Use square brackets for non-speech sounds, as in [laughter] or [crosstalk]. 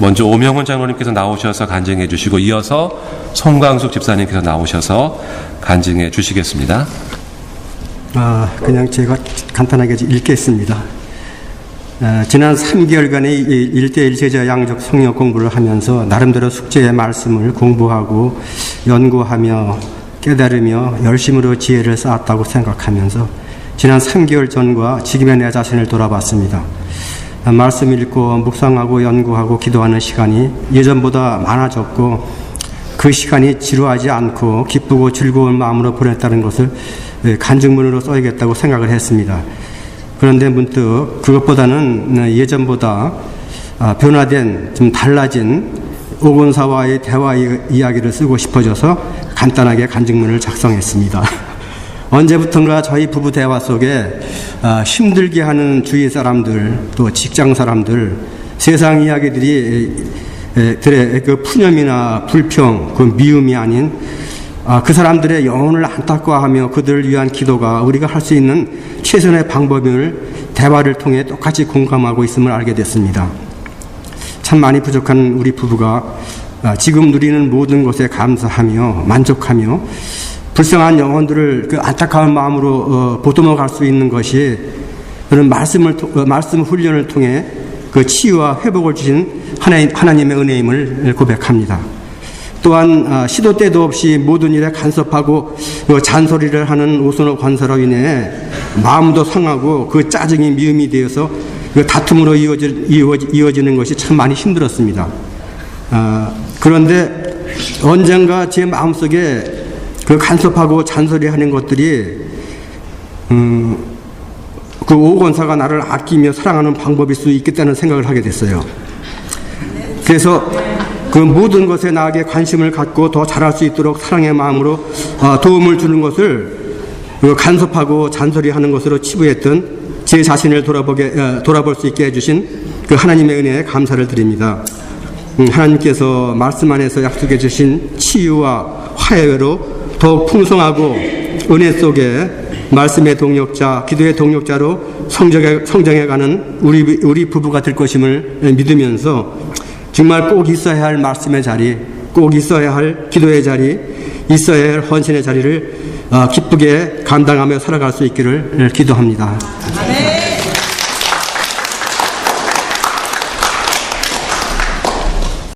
먼저 오명훈 장로님께서 나오셔서 간증해 주시고 이어서 송광숙 집사님께서 나오셔서 간증해 주시겠습니다. 아, 그냥 제가 간단하게 읽겠습니다. 아, 지난 3개월간의 일대일 제자 양적 성역 공부를 하면서 나름대로 숙제의 말씀을 공부하고 연구하며 깨달으며 열심으로 지혜를 쌓았다고 생각하면서 지난 3개월 전과 지금의 내 자신을 돌아봤습니다. 아, 말씀 읽고 묵상하고 연구하고 기도하는 시간이 예전보다 많아졌고 그 시간이 지루하지 않고 기쁘고 즐거운 마음으로 보냈다는 것을 예, 간증문으로 써야겠다고 생각을 했습니다. 그런데 문득 그것보다는 예전보다 아, 변화된 좀 달라진 오건사와의 대화 이- 이야기를 쓰고 싶어져서 간단하게 간증문을 작성했습니다. [laughs] 언제부턴가 저희 부부 대화 속에 아, 힘들게 하는 주위 사람들 또 직장 사람들 세상 이야기들이 들의 그 푸념이나 불평 그 미움이 아닌 아, 그 사람들의 영혼을 안타까워하며 그들을 위한 기도가 우리가 할 수 있는 최선의 방법임을 대화를 통해 똑같이 공감하고 있음을 알게 됐습니다. 참 많이 부족한 우리 부부가 아, 지금 누리는 모든 것에 감사하며 만족하며 불쌍한 영혼들을 그 안타까운 마음으로 어, 보듬어 갈 수 있는 것이 그런 말씀을 통- 어, 말씀 훈련을 통해 그 치유와 회복을 주신 하나님, 하나님의 은혜임을 고백합니다. 또한 아, 시도 때도 없이 모든 일에 간섭하고 그 잔소리를 하는 오선호 관사로 인해 마음도 상하고 그 짜증이 미움이 되어서 그 다툼으로 이어지, 이어지는 것이 참 많이 힘들었습니다. 아, 그런데 언젠가 제 마음속에 그 간섭하고 잔소리하는 것들이 음, 그 오건사가 나를 아끼며 사랑하는 방법일 수 있겠다는 생각을 하게 됐어요. 그래서 그 모든 것에 나에게 관심을 갖고 더 잘할 수 있도록 사랑의 마음으로 어, 도움을 주는 것을 그 간섭하고 잔소리하는 것으로 치부했던 제 자신을 돌아보게 어, 돌아볼 수 있게 해주신 그 하나님의 은혜에 감사를 드립니다. 음, 하나님께서 말씀 안에서 약속해 주신 치유와 화해로 더욱 풍성하고 은혜 속에 말씀의 동력자, 기도의 동력자로 성장해, 성장해가는 우리, 우리 부부가 될 것임을 믿으면서 정말 꼭 있어야 할 말씀의 자리, 꼭 있어야 할 기도의 자리, 있어야 할 헌신의 자리를 어, 기쁘게 감당하며 살아갈 수 있기를 기도합니다. 아멘.